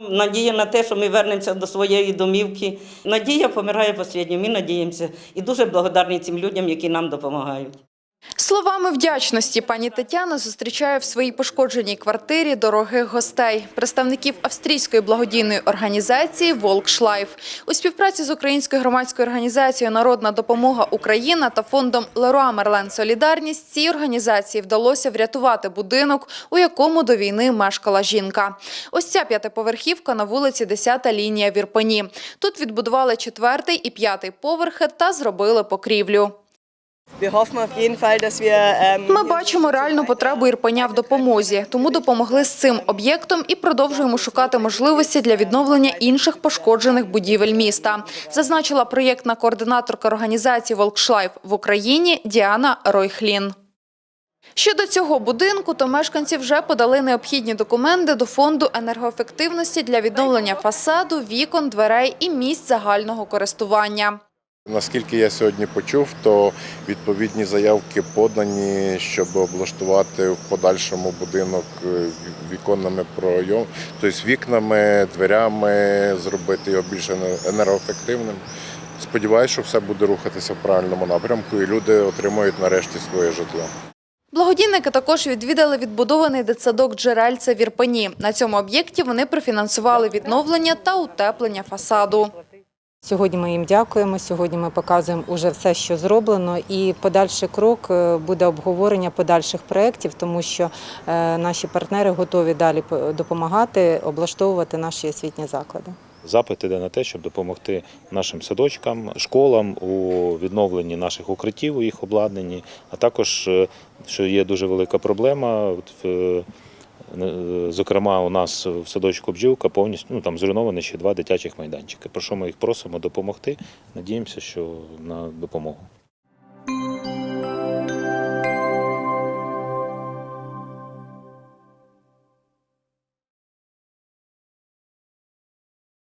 Надія на те, що ми вернемося до своєї домівки. Надія помирає останньою, ми надіємося. І дуже благодарні цим людям, які нам допомагають. Словами вдячності пані Тетяна зустрічає в своїй пошкодженій квартирі дорогих гостей, представників австрійської благодійної організації «Волкшлайф». У співпраці з українською громадською організацією Народна допомога Україна та фондом Леруа Мерлен Солідарність цій організації вдалося врятувати будинок, у якому до війни мешкала жінка. Ось ця п'ятиповерхівка на вулиці 10 лінія в Ірпені. Тут відбудували четвертий і п'ятий поверхи та зробили покрівлю. Ми бачимо реальну потребу Ірпеня в допомозі, тому допомогли з цим об'єктом і продовжуємо шукати можливості для відновлення інших пошкоджених будівель міста. Зазначила проєктна координаторка організації «Волкшлайф» в Україні Діана Ройхлін. Щодо цього будинку, то мешканці вже подали необхідні документи до фонду енергоефективності для відновлення фасаду, вікон, дверей і місць загального користування. Наскільки я сьогодні почув, то відповідні заявки подані, щоб облаштувати в подальшому будинок е, віконними пройом, тобто вікнами, дверями, зробити його більш енергоефективним. Сподіваюся, що все буде рухатися в правильному напрямку, і люди отримують нарешті своє житло. Благодійники також відвідали відбудований дитсадок «Джерельце» в Ірпені. На цьому об'єкті вони профінансували відновлення та утеплення фасаду. Сьогодні ми їм дякуємо. Сьогодні ми показуємо уже все, що зроблено. І подальший крок е, буде обговорення подальших проєктів, тому що е, наші партнери готові далі по- допомагати облаштовувати наші освітні заклади. Запит іде на те, щоб допомогти нашим садочкам, школам у відновленні наших укриттів, у їх обладнанні, а також, е, що є дуже велика проблема, в, зокрема, у нас в садочку бджілка повністю ну, там зруйновані ще два дитячих майданчики. Про що ми їх просимо допомогти? Надіємося, що на допомогу.